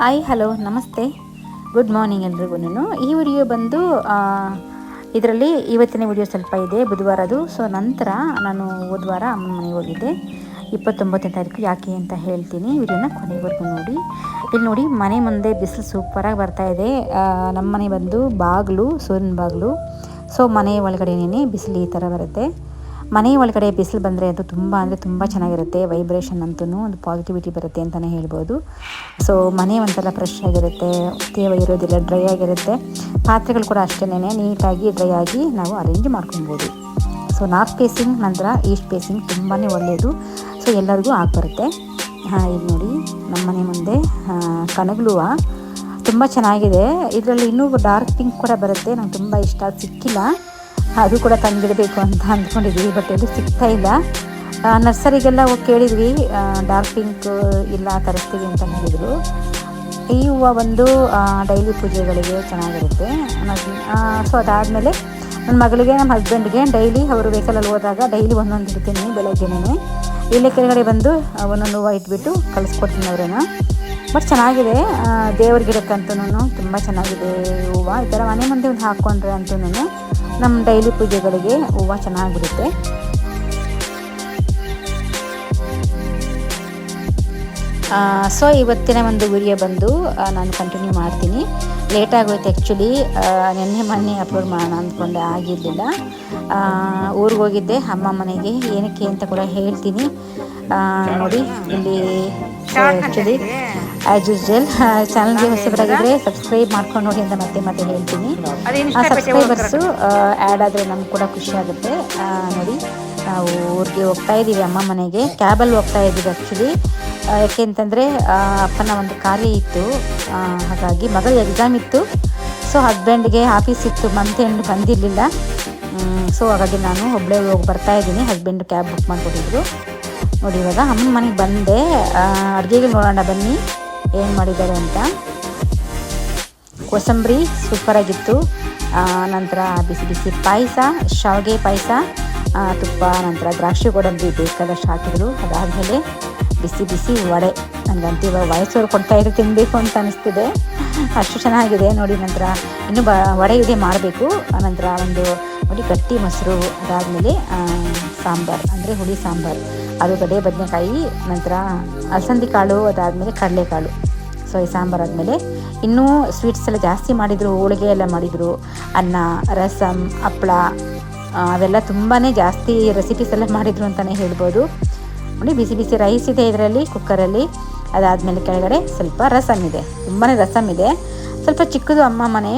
Hi, hello, ನಮಸ್ತೆ. Good morning ಎಲ್ರಿಗೂ ಈ ವಿಡಿಯೋ ಬಂದು ಇದರಲ್ಲಿ ಇವತ್ತಿನ ವಿಡಿಯೋ ಸ್ವಲ್ಪ ಇದೆ ಬುಧವಾರದು ಸೊ ನಂತರ ನಾನು ಹೋದ್ವಾರ ಅಮ್ಮನ ಮನೆಗೆ ಹೋಗಿದ್ದೆ. ಇಪ್ಪತ್ತೊಂಬತ್ತನೇ ತಾರೀಕು ಯಾಕೆ ಅಂತ ಹೇಳ್ತೀನಿ. ವಿಡಿಯೋನ ಕೊನೆವರೆಗೂ ನೋಡಿ. ಇಲ್ಲಿ ನೋಡಿ, ಮನೆ ಮುಂದೆ ಬಿಸಿಲು ಸೂಪರಾಗಿ ಬರ್ತಾ ಇದೆ. ನಮ್ಮ ಮನೆ ಬಂದು ಬಾಗಿಲು, ಸೂರ್ಯನ ಬಾಗಿಲು. ಸೊ ಮನೆ ಒಳಗಡೆನೇ ಬಿಸಿಲು ಈ ಥರ ಬರುತ್ತೆ. ಮನೆ ಒಳಗಡೆ ಬಿಸಿಲು ಬಂದರೆ ಅದು ತುಂಬ ಅಂದರೆ ತುಂಬ ಚೆನ್ನಾಗಿರುತ್ತೆ ವೈಬ್ರೇಷನ್ ಅಂತೂ ಒಂದು ಪಾಸಿಟಿವಿಟಿ ಬರುತ್ತೆ ಅಂತಲೇ ಹೇಳ್ಬೋದು. ಸೊ ಮನೆ ಒಂಥರ ಫ್ರೆಶ್ ಆಗಿರುತ್ತೆ ತೇವ ಇರೋದಿಲ್ಲ ಡ್ರೈ ಆಗಿರುತ್ತೆ. ಪಾತ್ರೆಗಳು ಕೂಡ ಅಷ್ಟೇ ನೀಟಾಗಿ ಡ್ರೈ ಆಗಿ ನಾವು ಅರೇಂಜ್ ಮಾಡ್ಕೊಬೋದು. ಸೊ ನಾರ್ತ್ ಫೇಸಿಂಗ್ ನಂತರ ಈಸ್ಟ್ ಫೇಸಿಂಗ್ ತುಂಬಾ ಒಳ್ಳೆಯದು ಸೊ ಎಲ್ಲರಿಗೂ ಬರುತ್ತೆ. ಹಾಂ, ಇದು ನೋಡಿ ನಮ್ಮ ಮನೆ ಮುಂದೆ ಕನಗಲುವ ತುಂಬ ಚೆನ್ನಾಗಿದೆ. ಇದರಲ್ಲಿ ಇನ್ನೂ ಡಾರ್ಕ್ ಪಿಂಕ್ ಕೂಡ ಬರುತ್ತೆ, ನಂಗೆ ತುಂಬ ಇಷ್ಟ. ಸಿಕ್ಕಿಲ್ಲ. ಅದು ಕೂಡ ತಂದಿಡಬೇಕು ಅಂತ ಅಂದ್ಕೊಂಡಿದ್ದೀವಿ ಬಟ್ ಎಲ್ಲೂ ಸಿಗ್ತಾ ಇಲ್ಲ. ನರ್ಸರಿಗೆಲ್ಲ ಕೇಳಿದ್ವಿ ಡಾರ್ಕ್ ಪಿಂಕ್ ಇಲ್ಲ ತರಿಸ್ತೀವಿ ಅಂತ ಹೇಳಿದರು. ಈ ಹೂವು ಬಂದು ಡೈಲಿ ಪೂಜೆಗಳಿಗೆ ಚೆನ್ನಾಗಿರುತ್ತೆ. ಸೊ ಅದಾದಮೇಲೆ ನನ್ನ ಮಗಳಿಗೆ ನಮ್ಮ ಹಸ್ಬೆಂಡ್ಗೆ ಡೈಲಿ ಅವರು ವೆಹಿಕಲಲ್ಲಿ ಹೋದಾಗ ಡೈಲಿ ಒಂದೊಂದು ಇಡ್ತೀನಿ ಬೆಳಗ್ಗೆನೇ ಇಲ್ಲೇ ಕೆಳಗಡೆ ಬಂದು ಒಂದೊಂದು ಹೂವು ಇಟ್ಬಿಟ್ಟು ಕಳಿಸ್ಕೊಡ್ತೀನಿ ಅವ್ರನ್ನ. ಬಟ್ ಚೆನ್ನಾಗಿದೆ ದೇವ್ರ ಗಿಡಕ್ಕಂತೂ ತುಂಬ ಚೆನ್ನಾಗಿದೆ ಹೂವು. ಈ ಥರ ಮನೆ ಮುಂದೆ ಒಂದು ಹಾಕ್ಕೊಂಡ್ರೆ ಅಂತೂ ನಮ್ಮ ಡೈಲಿ ಪೂಜೆಗಳಿಗೆ ಹೂವು ಚೆನ್ನಾಗಿರುತ್ತೆ. ಸೊ ಇವತ್ತಿನ ಒಂದು ವಿಡಿಯೋ ಬಂದು ನಾನು ಕಂಟಿನ್ಯೂ ಮಾಡ್ತೀನಿ. ಲೇಟ್ ಆಗೋಯ್ತು ಆ್ಯಕ್ಚುಲಿ ನಿನ್ನೆ ಮೊನ್ನೆ ಅಪ್ಲೋಡ್ ಮಾಡೋಣ ಅಂದ್ಕೊಂಡೆ, ಆಗಿರಲಿಲ್ಲ. ಊರಿಗೆ ಹೋಗಿದ್ದೆ, ಅಮ್ಮ ಮನೆಗೆ, ಏನಕ್ಕೆ ಅಂತ ಕೂಡ ಹೇಳ್ತೀನಿ. ನೋಡಿ, ಇಲ್ಲಿ ಆ್ಯಕ್ಚುಲಿ ಆ್ಯಸ್ ಯೂಸ್ವಲ್ ಚಾನಲ್ಗೆ ಹೊಸಬರಾಗಿದ್ದರೆ ಸಬ್ಸ್ಕ್ರೈಬ್ ಮಾಡ್ಕೊಂಡು ನೋಡಿ ಅಂತ ಮತ್ತೆ ಮತ್ತೆ ಹೇಳ್ತೀನಿ. ಆ ಸಬ್ಸ್ಕ್ರೈಬರ್ಸು ಆ್ಯಡ್ ಆದರೆ ನಮ್ಗೆ ಕೂಡ ಖುಷಿ ಆಗುತ್ತೆ. ನೋಡಿ ನಾವು ಊರಿಗೆ ಹೋಗ್ತಾ ಇದ್ದೀವಿ ಅಮ್ಮ ಮನೆಗೆ. ಕ್ಯಾಬಲ್ಲಿ ಹೋಗ್ತಾ ಇದ್ದೀವಿ ಆ್ಯಕ್ಚುಲಿ ಯಾಕೆ ಅಂತಂದರೆ ಅಪ್ಪನ ಒಂದು ಕಾರ್ಯ ಇತ್ತು. ಹಾಗಾಗಿ ಮಗಳ ಎಕ್ಸಾಮ್ ಇತ್ತು. ಸೊ ಹಸ್ಬೆಂಡ್ಗೆ ಆಫೀಸ್ ಇತ್ತು ಮಂತ್ ಎಂಡ್ ಬಂದಿರಲಿಲ್ಲ. ಸೊ ಹಾಗಾಗಿ ನಾನು ಒಬ್ಬಳೇ ಹೋಗಿ ಬರ್ತಾ ಇದ್ದೀನಿ ಹಸ್ಬೆಂಡ್ ಕ್ಯಾಬ್ ಬುಕ್ ಮಾಡಿಕೊಟ್ಟಿದ್ರು. ನೋಡಿ, ಇವಾಗ ಅಮ್ಮ ಮನೆಗೆ ಬಂದೆ. ಅಡುಗೆಗೆ ನೋಡೋಣ ಬನ್ನಿ. ಏನು ಮಾಡಿದ್ದಾರೆ ಅಂತ. ಕೋಸಂಬರಿ ಸೂಪರಾಗಿತ್ತು ನಂತರ ಬಿಸಿ ಬಿಸಿ ಪಾಯಸ, ಶಾವಿಗೆ ಪಾಯಸ ತುಪ್ಪ, ನಂತರ ದ್ರಾಕ್ಷಿ ಗೋಡಂಬಿ ಬೇಕಾದಷ್ಟು ಹಾಕಿದ್ರು. ಅದಾದಮೇಲೆ ಬಿಸಿ ಬಿಸಿ ವಡೆ. ನನಗಂತೂ ಇವಾಗ ವಯಸ್ಸವ್ರು ಕೊಡ್ತಾ ಇರೋ ತಿನ್ನಬೇಕು ಅಂತ ಅನಿಸ್ತಿದೆ. ಅಷ್ಟು ಚೆನ್ನಾಗಿದೆ. ನೋಡಿ, ನಂತರ ಇನ್ನೂ ಬ, ವಡೆ ಇದೆ ಮಾಡಬೇಕು ನಂತರ ಒಂದು ನೋಡಿ, ಗಟ್ಟಿ ಮೊಸರು, ಅದಾದಮೇಲೆ ಸಾಂಬಾರು, ಅಂದರೆ ಹುಳಿ ಸಾಂಬಾರು. ಆಲೂಗಡ್ಡೆ ಬದನೆಕಾಯಿ, ನಂತರ ಅಲಸಂದಿ ಕಾಳು, ಅದಾದಮೇಲೆ ಕಡಲೆಕಾಳು. ಸೊ ಈ ಸಾಂಬಾರು ಆದಮೇಲೆ ಇನ್ನೂ ಸ್ವೀಟ್ಸ್ ಎಲ್ಲ ಜಾಸ್ತಿ ಮಾಡಿದರು, ಹೋಳಿಗೆ ಎಲ್ಲ ಮಾಡಿದರು, ಅನ್ನ, ರಸಂ ಹಪ್ಪಳ ಅವೆಲ್ಲ ತುಂಬಾ ಜಾಸ್ತಿ ರೆಸಿಪೀಸ್ ಎಲ್ಲ ಮಾಡಿದರು ಅಂತಲೇ ಹೇಳ್ಬೋದು. ನೋಡಿ, ಬಿಸಿ ಬಿಸಿ ರೈಸ್ ಇದೆ ಇದರಲ್ಲಿ ಕುಕ್ಕರಲ್ಲಿ ಅದಾದಮೇಲೆ ಕೆಳಗಡೆ ಸ್ವಲ್ಪ ರಸಮ್ ಇದೆ. ತುಂಬಾ ರಸಮ್ ಇದೆ. ಸ್ವಲ್ಪ ಚಿಕ್ಕದು ಅಮ್ಮ ಮನೆ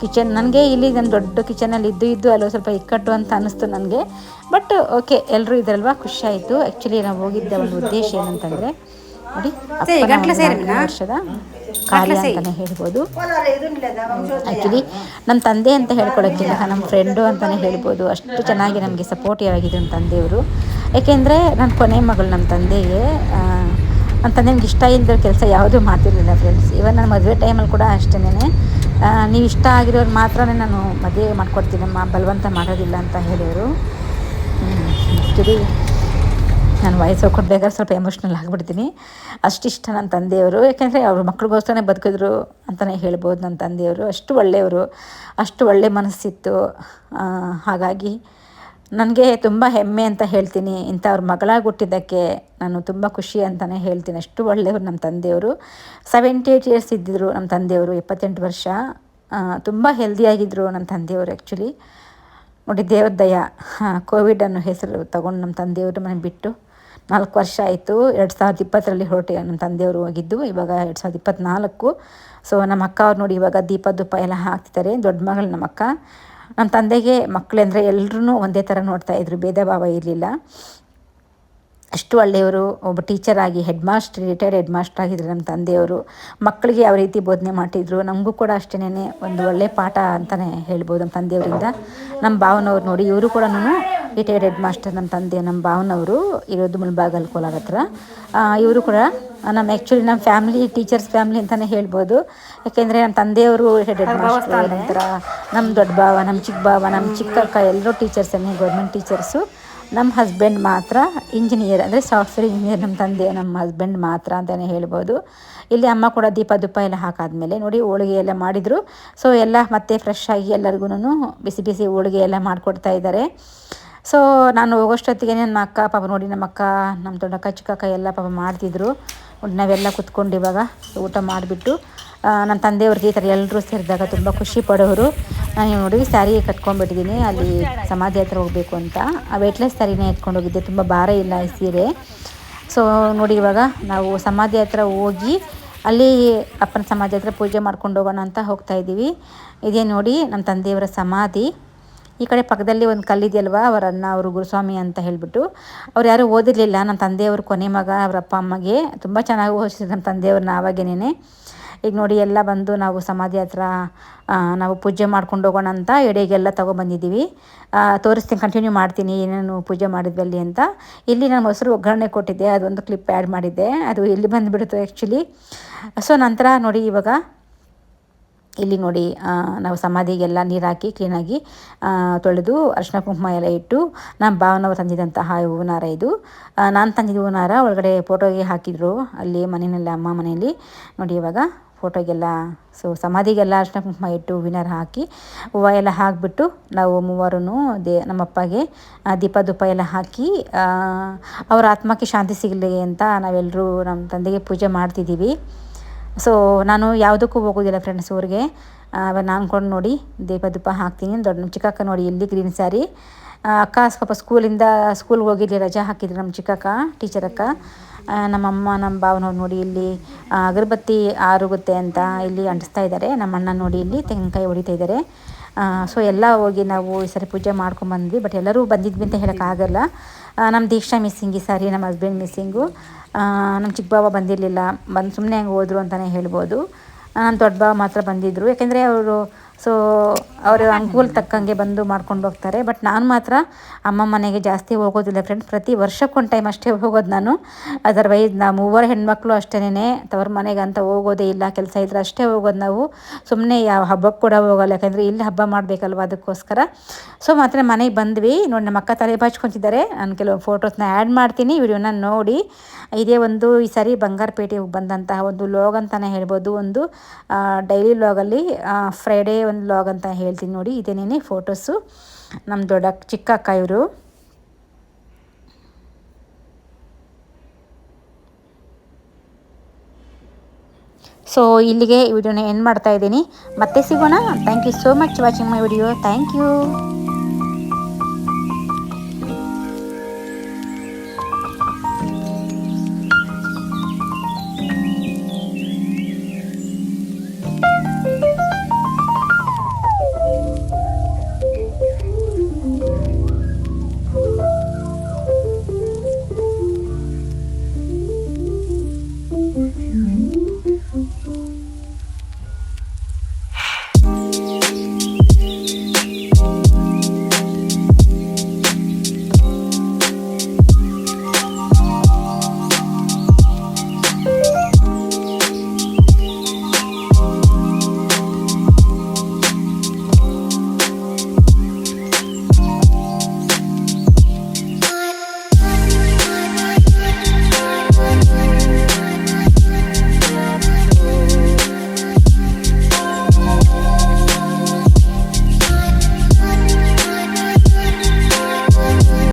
ಕಿಚನ್ ನನಗೆ ಇಲ್ಲಿ ನನ್ನ ದೊಡ್ಡ ಕಿಚನಲ್ಲಿ ಇದ್ದು ಇದ್ದು ಅಲ್ಲೋ ಸ್ವಲ್ಪ ಇಕ್ಕಟ್ಟು ಅಂತ ಅನ್ನಿಸ್ತು ನನಗೆ. ಬಟ್ ಓಕೆ ಎಲ್ಲರೂ ಇದ್ರಲ್ವಾ? ಖುಷಿಯಾಯಿತು. ಆಯಿತು ಆ್ಯಕ್ಚುಲಿ ನಾವು ಹೋಗಿದ್ದ ಒಂದು ಉದ್ದೇಶ ಏನಂತಂದರೆ ನೋಡಿ ವರ್ಷದ ಕಾರ್ಯ ಅಂತಲೇ ಹೇಳ್ಬೋದು. ಆ್ಯಕ್ಚುಲಿ ನಮ್ಮ ತಂದೆ ಅಂತ ಹೇಳ್ಕೊಳಕ್ಕಿಲ್ಲ. ನಮ್ಮ ಫ್ರೆಂಡು ಅಂತಲೇ ಹೇಳ್ಬೋದು. ಅಷ್ಟು ಚೆನ್ನಾಗಿ ನಮಗೆ ಸಪೋರ್ಟಿವ್ ಆಗಿದೆ ನಮ್ಮ ತಂದೆಯವರು. ಏಕೆಂದರೆ ನನ್ನ ಕೊನೆ ಮಗಳು ನಮ್ಮ ತಂದೆಗೆ ಆ, ನಿಮ್ಗೆ ಇಷ್ಟ ಇಲ್ಲದ ಕೆಲಸ ಯಾವುದೂ ಮಾಡ್ತಿರಲಿಲ್ಲ ಫ್ರೆಂಡ್ಸ್ ಇವನ್ ನನ್ನ ಮದುವೆ ಟೈಮಲ್ಲಿ ಕೂಡ ಅಷ್ಟೇ ನೀವು ಇಷ್ಟ ಆಗಿರೋರು ಮಾತ್ರ ನಾನು ಮದುವೆ ಮಾಡ್ಕೊಡ್ತೀನಮ್ಮ ಬಲವಂತ ಮಾಡೋದಿಲ್ಲ ಅಂತ ಹೇಳಿದರು. ನಾನು ವಯಸ್ಸು ಬೇಕಾದ್ರೆ ಸ್ವಲ್ಪ ಎಮೋಷ್ನಲ್ ಆಗಿಬಿಡ್ತೀನಿ. ಅಷ್ಟಿಷ್ಟ ನನ್ನ ತಂದೆಯವರು. ಯಾಕೆಂದರೆ ಅವ್ರ ಮಕ್ಳಿಗೋಸ್ಕರನೇ ಬದುಕಿದ್ರು ಅಂತಲೇ ಹೇಳ್ಬೋದು ನನ್ನ ತಂದೆಯವರು. ಅಷ್ಟು ಒಳ್ಳೆಯವರು ಅಷ್ಟು ಒಳ್ಳೆ ಮನಸ್ಸಿತ್ತು. ಹಾಗಾಗಿ ನನಗೆ ತುಂಬ ಹೆಮ್ಮೆ ಅಂತ ಹೇಳ್ತೀನಿ. ಇಂಥವ್ರ ಮಗಳಾಗಿ ಹುಟ್ಟಿದ್ದಕ್ಕೆ ನಾನು ತುಂಬ ಖುಷಿ ಅಂತಲೇ ಹೇಳ್ತೀನಿ. ಅಷ್ಟು ಒಳ್ಳೆಯವರು ನಮ್ಮ ತಂದೆಯವರು. ಸೆವೆಂಟಿ ಏಯ್ಟ್ ಇಯರ್ಸ್ ಇದ್ದಿದ್ರು ನಮ್ಮ ತಂದೆಯವರು ಎಪ್ಪತ್ತೆಂಟು ವರ್ಷ. ತುಂಬ ಹೆಲ್ದಿಯಾಗಿದ್ದರು ನಮ್ಮ ತಂದೆಯವರು ಆ್ಯಕ್ಚುಲಿ ನೋಡಿ ದೇವ್ರ ದಯ ಕೋವಿಡ್ ಅನ್ನೋ ಹೆಸರು ತಗೊಂಡು ನಮ್ಮ ತಂದೆಯವರು ಮನೆ ಬಿಟ್ಟು ನಾಲ್ಕು ವರ್ಷ ಆಯಿತು. ಎರಡು ಸಾವಿರದ ಇಪ್ಪತ್ತರಲ್ಲಿ ಹೊರಟು ನಮ್ಮ ತಂದೆಯವರು ಹೋಗಿದ್ದು. ಇವಾಗ ಎರಡು ಸಾವಿರದ ಇಪ್ಪತ್ತ್ನಾಲ್ಕು ಸೊ ನಮ್ಮ ಅಕ್ಕ ಅವ್ರು ನೋಡಿ ಇವಾಗ ದೀಪ ಧೂಪ ಎಲ್ಲ ಹಾಕ್ತಿದ್ದಾರೆ. ದೊಡ್ಡ ಮಗಳು ನಮ್ಮ ಅಕ್ಕ. ನಮ್ಮ ತಂದೆಗೆ ಮಕ್ಕಳೆಂದರೆ ಎಲ್ಲರೂ ಒಂದೇ ಥರ ನೋಡ್ತಾ ಇದ್ರು. ಭೇದ ಭಾವ ಇರಲಿಲ್ಲ. ಅಷ್ಟು ಒಳ್ಳೆಯವರು ಒಬ್ಬ ಟೀಚರ್ ಆಗಿ head master retired head master ಆಗಿದ್ರು ನಮ್ಮ ತಂದೆಯವರು. ಮಕ್ಕಳಿಗೆ ಯಾವ ರೀತಿ ಬೋಧನೆ ಮಾಡ್ತಿದ್ರು ನಮಗೂ ಕೂಡ ಅಷ್ಟೇ ಒಂದು ಒಳ್ಳೆ ಪಾಠ ಅಂತಲೇ ಹೇಳ್ಬೋದು ನಮ್ಮ ತಂದೆಯವರಿಂದ. ನಮ್ಮ ಭಾವನವ್ರು ನೋಡಿ ಇವರು ಕೂಡ ರಿಟೈರ್ಡ್ ಹೆಡ್ ಮಾಸ್ಟರ್ ನಮ್ಮ ತಂದೆ ನಮ್ಮ ಭಾವನವರು ಇರೋದು ಮುಳ್ಬಾಗಲ್ ಕೋಲಾರ ಹತ್ರ. ಇವರು ಕೂಡ ನಮ್ಮ ಆ್ಯಕ್ಚುಲಿ ನಮ್ಮ ಫ್ಯಾಮಿಲಿ ಟೀಚರ್ಸ್ ಫ್ಯಾಮಿಲಿ ಅಂತಲೇ ಹೇಳ್ಬೋದು. ಯಾಕೆಂದರೆ ನಮ್ಮ ತಂದೆಯವರು ಹೆಡ್ ಹೆಡ್ ಮಾಸ್ಟರ್ ನಂತರ ನಮ್ಮ ದೊಡ್ಡ ಭಾವ ನಮ್ಮ ಚಿಕ್ಕ ಭಾವ ನಮ್ಮ ಚಿಕ್ಕ ಎಲ್ಲರೂ ಎಲ್ಲರೂ ಟೀಚರ್ಸನ್ನೇ ಗೌರ್ಮೆಂಟ್ ಟೀಚರ್ಸು ನಮ್ಮ ಹಸ್ಬೆಂಡ್ ಮಾತ್ರ ಇಂಜಿನಿಯರ್ ಅಂದರೆ ಸಾಫ್ಟ್ವೇರ್ ಇಂಜಿನಿಯರ್ ನಮ್ಮ ತಂದೆ ನಮ್ಮ ಹಸ್ಬೆಂಡ್ ಮಾತ್ರ ಅಂತಲೇ ಹೇಳ್ಬೋದು. ಇಲ್ಲಿ ಅಮ್ಮ ಕೂಡ ದೀಪ ದುಪ್ಪ ಎಲ್ಲ ಹಾಕಾದ್ಮೇಲೆ ನೋಡಿ ಹೋಳಿಗೆ ಎಲ್ಲ ಮಾಡಿದರು. ಸೊ ಎಲ್ಲ ಮತ್ತೆ ಫ್ರೆಶ್ ಆಗಿ ಎಲ್ಲರಿಗೂ ಬಿಸಿ ಬಿಸಿ ಹೋಳಿಗೆ ಎಲ್ಲ ಮಾಡಿಕೊಡ್ತಾ ಇದ್ದಾರೆ. ಸೊ ನಾನು ಹೋಗೋಷ್ಟೊತ್ತಿಗೆ ನನ್ನ ಅಕ್ಕ, ಪಾಪ ನೋಡಿ ನಮ್ಮ ಅಕ್ಕ, ನಮ್ಮ ದೊಡ್ಡಕ್ಕ, ಚಿಕ್ಕಕ್ಕ ಎಲ್ಲ ಪಾಪ ಮಾಡ್ತಿದ್ರು. ನಾವೆಲ್ಲ ಕುತ್ಕೊಂಡು ಇವಾಗ ಊಟ ಮಾಡಿಬಿಟ್ಟು ನನ್ನ ತಂದೆಯವ್ರಿಗೆ ಈ ಥರ ಎಲ್ಲರೂ ಸೇರಿದಾಗ ತುಂಬ ಖುಷಿ ಪಡೋರು. ನಾನು ನೋಡಿ ಸ್ಯಾರಿ ಕಟ್ಕೊಂಡ್ಬಿಟ್ಟಿದ್ದೀನಿ ಅಲ್ಲಿ ಸಮಾಧಿ ಹತ್ರ ಹೋಗಬೇಕು ಅಂತ. ಆ ವೇಟ್ಲೆಸ್ ಸ್ಯಾರಿನೇ ಎತ್ಕೊಂಡು ಹೋಗಿದ್ದೆ, ತುಂಬ ಭಾರ ಇಲ್ಲ ಈ ಸೀರೆ. ಸೊ ನೋಡಿ ಇವಾಗ ನಾವು ಸಮಾಧಿ ಹತ್ರ ಹೋಗಿ, ಅಲ್ಲಿ ಅಪ್ಪನ ಸಮಾಧಿ ಹತ್ರ ಪೂಜೆ ಮಾಡ್ಕೊಂಡು ಹೋಗೋಣ ಅಂತ ಹೋಗ್ತಾ ಇದ್ದೀವಿ. ಇದೇ ನೋಡಿ ನಮ್ಮ ತಂದೆಯವರ ಸಮಾಧಿ. ಈ ಕಡೆ ಪಕ್ಕದಲ್ಲಿ ಒಂದು ಕಲ್ಲಿದೆಯಲ್ವಾ ಅವರ ಅಣ್ಣ, ಅವರು ಗುರುಸ್ವಾಮಿ ಅಂತ ಹೇಳಿಬಿಟ್ಟು. ಅವ್ರು ಯಾರೂ ಓದಿರಲಿಲ್ಲ ನನ್ನ ತಂದೆಯವರು ಕೊನೆ ಮಗ, ಅವರ ಅಪ್ಪ, ಅಮ್ಮಗೆ. ತುಂಬ ಚೆನ್ನಾಗಿ ಓದಿಸಿದ್ರು ನಮ್ಮ ತಂದೆಯವ್ರನ್ನ ಆವಾಗೇನೆ ಈಗ ನೋಡಿ ಎಲ್ಲ ಬಂದು ನಾವು ಸಮಾಧಿ ಹತ್ರ ನಾವು ಪೂಜೆ ಮಾಡ್ಕೊಂಡು ಹೋಗೋಣ ಅಂತ ಎಡೆಗೆಲ್ಲ ತೊಗೊಬಂದಿದ್ದೀವಿ ತೋರಿಸ್ತೀನಿ ಕಂಟಿನ್ಯೂ ಮಾಡ್ತೀನಿ ಏನೇನು ಪೂಜೆ ಮಾಡಿದ್ವಿ ಅಲ್ಲಿ ಅಂತ. ಇಲ್ಲಿ ನಾನು ಮೊಸರು ಒಗ್ಗರಣೆ ಕೊಟ್ಟಿದ್ದೆ, ಅದೊಂದು ಕ್ಲಿಪ್ ಆ್ಯಡ್ ಮಾಡಿದ್ದೆ. ಅದು ಇಲ್ಲಿ ಬಂದುಬಿಡುತ್ತೆ ಆ್ಯಕ್ಚುಲಿ ಸೊ ನಂತರ ನೋಡಿ ಇವಾಗ, ಇಲ್ಲಿ ನೋಡಿ ನಾವು ಸಮಾಧಿಗೆಲ್ಲ ನೀರು ಹಾಕಿ ಕ್ಲೀನಾಗಿ ತೊಳೆದು ಅರ್ಶಿನ ಕುಂಕುಮ ಎಲ್ಲ ಇಟ್ಟು ನಮ್ಮ ಭಾವನವ್ರು ತಂದಿದ್ದಂತಹ ಹೂವಿನಾರ ಇದು. ನಾನು ತಂದಿದ್ದ ಹೂವಿನಾರ ಒಳಗಡೆ ಫೋಟೋಗೆ ಹಾಕಿದರು, ಅಲ್ಲಿ ಮನೆಯಲ್ಲಿ, ಅಮ್ಮ ಮನೆಯಲ್ಲಿ. ನೋಡಿ ಇವಾಗ ಫೋಟೋಗೆಲ್ಲ, ಸೊ ಸಮಾಧಿಗೆಲ್ಲ ಅರ್ಶಿನ ಕುಂಕುಮ ಇಟ್ಟು ಹೂವಿನಾರ ಹಾಕಿ ಹೂವು ಎಲ್ಲ ಹಾಕಿಬಿಟ್ಟು ನಾವು ಮೂವರೂ ದೇ, ನಮ್ಮಪ್ಪಗೆ ದೀಪ ಧೂಪ ಎಲ್ಲ ಹಾಕಿ ಅವರ ಆತ್ಮಕ್ಕೆ ಶಾಂತಿ ಸಿಗಲಿ ಅಂತ ನಾವೆಲ್ಲರೂ ನಮ್ಮ ತಂದೆಗೆ ಪೂಜೆ ಮಾಡ್ತಿದ್ದೀವಿ. ಸೊ ನಾನು ಯಾವುದಕ್ಕೂ ಹೋಗೋದಿಲ್ಲ ಫ್ರೆಂಡ್ಸ್ ಊರಿಗೆ. ನಾನು ಕೊಂಡು ನೋಡಿ ದೀಪ ಧೂಪ ಹಾಕ್ತೀನಿ. ದೊಡ್ಡ ಚಿಕ್ಕಕ್ಕ ನೋಡಿ ಇಲ್ಲಿ ಗ್ರೀನ್ ಸ್ಯಾರಿ. ಅಕ್ಕ, ಸ್ವಲ್ಪ ಸ್ಕೂಲಿಂದ ಸ್ಕೂಲ್ಗೆ ಹೋಗಿದ್ದೆ, ರಜಾ ಹಾಕಿದ್ರು ನಮ್ಮ ಚಿಕ್ಕಕ್ಕ ಟೀಚರ್ ಅಕ್ಕ. ನಮ್ಮಮ್ಮ ನಮ್ಮ ಭಾವನವ್ರು ನೋಡಿ ಇಲ್ಲಿ ಅಗರಬತ್ತಿ ಆರುಗುತ್ತೆ ಅಂತ ಇಲ್ಲಿ ಅಂಟಿಸ್ತಾ ಇದ್ದಾರೆ. ನಮ್ಮ ಅಣ್ಣ ನೋಡಿ ಇಲ್ಲಿ ತೆಂಗಿನಕಾಯಿ ಹೊಡಿತಾ ಇದ್ದಾರೆ. ಸೊ ಎಲ್ಲ ಹೋಗಿ ನಾವು ಈ ಸರಿ ಪೂಜೆ ಮಾಡ್ಕೊಂಬಂದ್ವಿ ಬಟ್ ಎಲ್ಲರೂ ಬಂದಿದ್ವಿ ಅಂತ ಹೇಳೋಕ್ಕಾಗಲ್ಲ ನಮ್ಮ ದೀಕ್ಷಾ ಮಿಸ್ಸಿಂಗ್ ಈ ಸಾರಿ, ನಮ್ಮ ಹಸ್ಬೆಂಡ್ ಮಿಸ್ಸಿಂಗು ನಮ್ಮ ಚಿಕ್ಕ ಬಾವ ಬಂದಿರಲಿಲ್ಲ. ಬಂದು ಸುಮ್ಮನೆ ಹೆಂಗೆ ಹೋದರು ಅಂತಲೇ ಹೇಳ್ಬೋದು. ನಮ್ಮ ದೊಡ್ಡ ಬಾವ ಮಾತ್ರ ಬಂದಿದ್ದರು ಯಾಕೆಂದರೆ ಅವರು ಸೊ ಅವರ ಅನುಕೂಲ ತಕ್ಕಂಗೆ ಬಂದು ಮಾಡ್ಕೊಂಡು ಹೋಗ್ತಾರೆ. ಬಟ್ ನಾನು ಮಾತ್ರ ಅಮ್ಮ ಮನೆಗೆ ಜಾಸ್ತಿ ಹೋಗೋದಿಲ್ಲ ಫ್ರೆಂಡ್ ಪ್ರತಿ ವರ್ಷಕ್ಕೊಂದು ಟೈಮ್ ಅಷ್ಟೇ ಹೋಗೋದು ನಾನು. ಅದರ್ವೈಸ್ ನಾ ಮೂವರು ಹೆಣ್ಮಕ್ಳು ಅಷ್ಟೇನೆ ತವ್ರ ಮನೆಗೆ ಅಂತ ಹೋಗೋದೇ ಇಲ್ಲ. ಕೆಲಸ ಇದ್ರೆ ಅಷ್ಟೇ ಹೋಗೋದು ನಾವು. ಸುಮ್ಮನೆ ಯಾವ ಹಬ್ಬಕ್ಕೆ ಕೂಡ ಹೋಗಲ್ಲ. ಯಾಕಂದರೆ ಇಲ್ಲಿ ಹಬ್ಬ ಮಾಡಬೇಕಲ್ವ ಅದಕ್ಕೋಸ್ಕರ. ಸೊ ಮಾತ್ರ ಮನೆಗೆ ಬಂದ್ವಿ. ನೋಡಿ ನಮ್ಮ ಅಕ್ಕ ತಲೆ ಬಾಚ್ಕೊತಿದ್ದಾರೆ. ನಾನು ಕೆಲವು ಫೋಟೋಸ್ನ ಆ್ಯಡ್ ಮಾಡ್ತೀನಿ. ವಿಡಿಯೋನ ನೋಡಿ. ಇದೇ ಒಂದು ಈ ಸಾರಿ ಬಂಗಾರಪೇಟೆಗೆ ಬಂದಂತಹ ಒಂದು ಲಾಗ್ ಅಂತಲೇ ಹೇಳ್ಬೋದು. ಒಂದು ಡೈಲಿ ಲೋಗಲ್ಲಿ ಫ್ರೈಡೇ ಒಂದು ಲಾಗ್ ಅಂತ ಹೇಳ್ತೀನಿ ನೋಡಿ ಇದೇನೇ ಫೋಟೋಸು ನಮ್ಮ ದೊಡ್ಡ ಚಿಕ್ಕ ಅಕ್ಕ ಇವರು. ಸೊ ಇಲ್ಲಿಗೆ ವಿಡಿಯೋನ ಎಂಡ್ ಮಾಡ್ತಾ ಇದ್ದೀನಿ. ಮತ್ತೆ ಸಿಗೋಣ. Thank you so much watching my video thank you